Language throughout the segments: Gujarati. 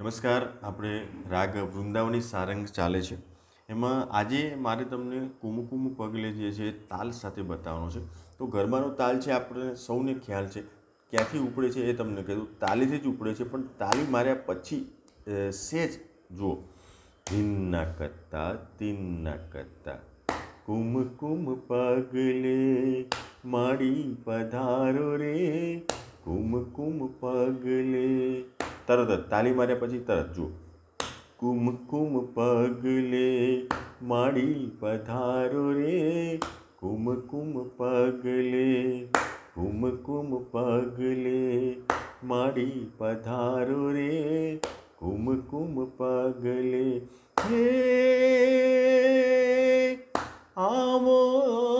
નમસ્કાર, આપણે રાગ વૃંદાવની સારંગ ચાલે છે. એમાં આજે મારે તમને કુમકુમ પગલે જે છે તાલ સાથે બતાવવાનો છે. તો ગરબાનો તાલ છે આપણે સૌને ખ્યાલ છે. ક્યાંથી ઉપડે છે એ તમને કીધું તાલીથી જ ઉપડે છે, પણ તાલી માર્યા પછી સેજ જુઓ. ધિન્ના કરતા તિન્ના કરતા કુમકુમ પગલે માડી પધારો રે. કુમકુમ પગલે તરત જ, તાલી માર્યા પછી તરત જુઓ. કુમકુમ પગલે માડી પધારો રે. કુમકુમ પગલે કુમકુમ પગલે માડી પધારો રે. કુમકુમ પગલે, હે, આવો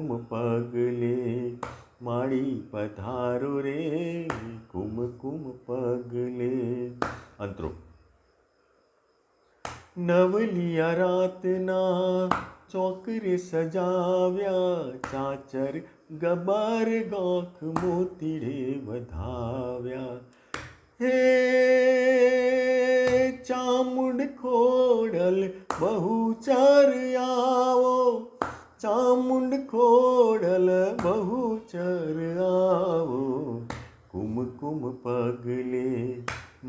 કુમકુમ પગલે માડી પધારો રે કુમકુમ પગલે અંતરો નવલિયા રાતના ચોકરે સજાવ્યા ચાચર ગબર ગોખ મોતીડે વધાવ્યા હે ચામુંડ ખોડલ બહુચર આવો ચામુંડ ખોડલ બહુચર આવો. કુમકુમ પગલે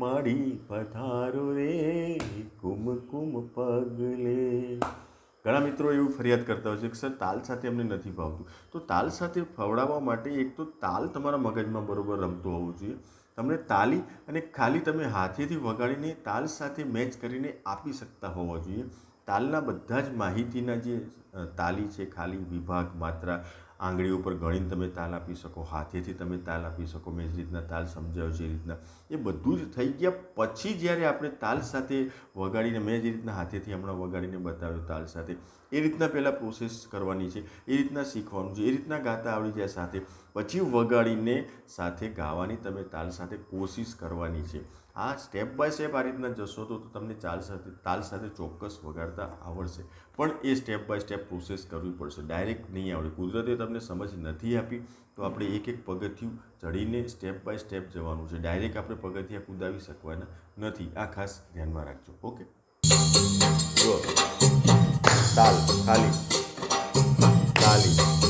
માડી પધારો રે. કુમકુમ પગલે. ઘણા મિત્રો એવું ફરિયાદ કરતા હોય છે કે સર, તાલ સાથે અમને નથી ભાવતું તો તાલ સાથે ફવડાવવા માટે એક તો તાલ તમારા મગજમાં બરાબર રમતો હોવો જોઈએ. તમને તાલી અને ખાલી તમે હાથેથી વગાડીને તાલ સાથે મેચ કરીને આપી શકતા હોવા જોઈએ. તાલના બધા જ માહિતીના જે તાલી છે, ખાલી વિભાગ માત્રા આંગળીઓ ઉપર ગણીને તમે તાલ આપી શકો, હાથેથી તમે તાલ આપી શકો, મેં જે રીતના તાલ સમજાવ્યો છે, એ રીતના. એ બધું જ થઈ ગયા પછી જ્યારે આપણે તાલ સાથે વગાડીને, મેં જે રીતના હાથેથી હમણાં વગાડીને બતાવ્યો તાલ સાથે, એ રીતના પહેલાં પ્રોસેસ કરવાની છે, એ રીતના શીખવાનું છે, એ રીતના ગાતા આવડી જાય સાથે. પછી વગાડીને સાથે ગાવાની તમે તાલ સાથે કોશિશ કરવાની છે. આ સ્ટેપ બાય સ્ટેપ આ રીતના જશો તો તમને ચાલ સાથે, તાલ સાથે ચોક્કસ વગાડતા આવડશે. પણ એ સ્ટેપ બાય સ્ટેપ પ્રોસેસ કરવી પડશે. ડાયરેક્ટ નહીં આવડે. કુદરતે તમને સમજ નથી આપી તો આપણે એક એક પગથિયું ચડીને સ્ટેપ બાય સ્ટેપ જવાનું છે. ડાયરેક્ટ આપણે પગથિયા કુદાવી શકવાના નથી. આ ખાસ ધ્યાનમાં રાખજો. ઓકે જુઓ. તાલ, ખાલી. ખાલી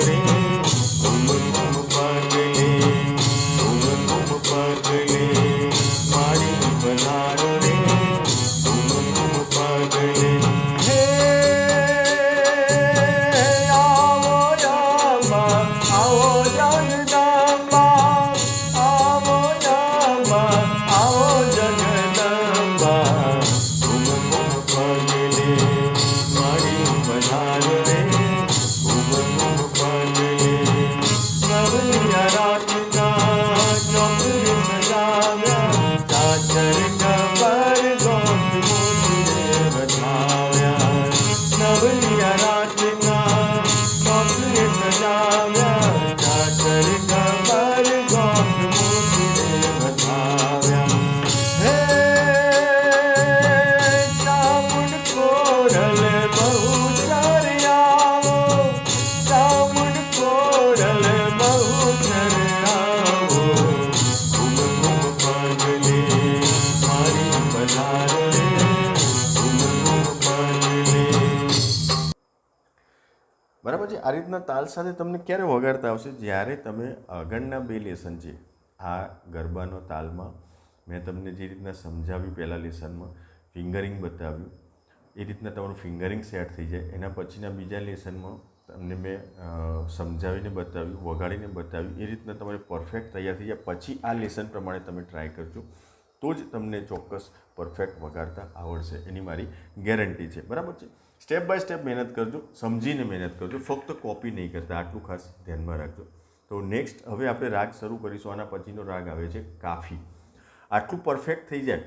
પધારો નવલિયા રાતના બરાબર છે? આ રીતના તાલ સાથે તમને ક્યારે વગાડતા આવશે? જ્યારે તમે આગળના બે લેસન છે, આ ગરબાનો તાલમાં મેં તમને જે રીતના સમજાવ્યું પહેલાં લેસનમાં, ફિંગરિંગ બતાવ્યું, એ રીતના તમારું ફિંગરિંગ સેટ થઈ જાય. એના પછીના બીજા લેસનમાં તમને મેં સમજાવીને બતાવ્યું, વગાડીને બતાવ્યું, એ રીતના તમારે પરફેક્ટ તૈયાર થઈ જાય. પછી આ લેસન પ્રમાણે તમે ટ્રાય કરજો. તો જ તમને ચોક્કસ પરફેક્ટ વગાડતા આવડશે. એની મારી ગેરંટી છે. બરાબર છે? સ્ટેપ બાય સ્ટેપ મહેનત કરજો, સમજીને મહેનત કરજો, ફક્ત કોપી નહીં કરતા, આટલું ખાસ ધ્યાનમાં રાખજો. તો નેક્સ્ટ હવે આપણે રાગ શરૂ કરીશું, આના પછીનો રાગ આવે છે કાફી. આટલું પરફેક્ટ થઈ જાય.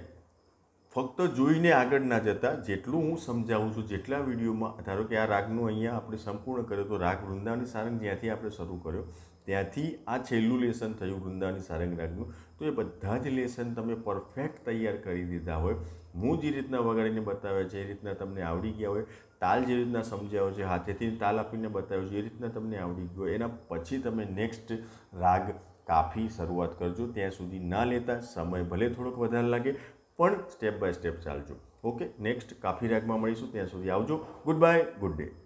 ફક્ત જોઈને આગળ ના જતા, જેટલું હું સમજાવું છું, જેટલા વિડીયોમાં, ધારો કે આ રાગનું અહીંયા આપણે સંપૂર્ણ કર્યો, તો રાગ વૃંદાવની સારંગ જ્યાંથી આપણે શરૂ કર્યો ત્યાંથી આ છેલ્લું લેસન થયું વૃંદાવની સારંગ રાગનું તો એ બધા જ લેસન તમે પરફેક્ટ તૈયાર કરી દીધા હોય. હું જે રીતના વગાડીને બતાવ્યા છે, એ રીતના તમને આવડી ગયા હોય. તાલ જે રીતના સમજાવ્યો છે, હાથેથી તાલ આપીને બતાવ્યો છે, એ રીતના તમને આવડી ગયો એના પછી તમે નેક્સ્ટ રાગ, કાફી શરૂઆત કરજો. ત્યાં સુધી ના લેતા સમય ભલે થોડોક વધારે લાગે, પણ સ્ટેપ બાય સ્ટેપ ચાલજો. ઓકે નેક્સ્ટ કાફી રાગમાં મળીશું. ત્યાં સુધી આવજો. Good bye good day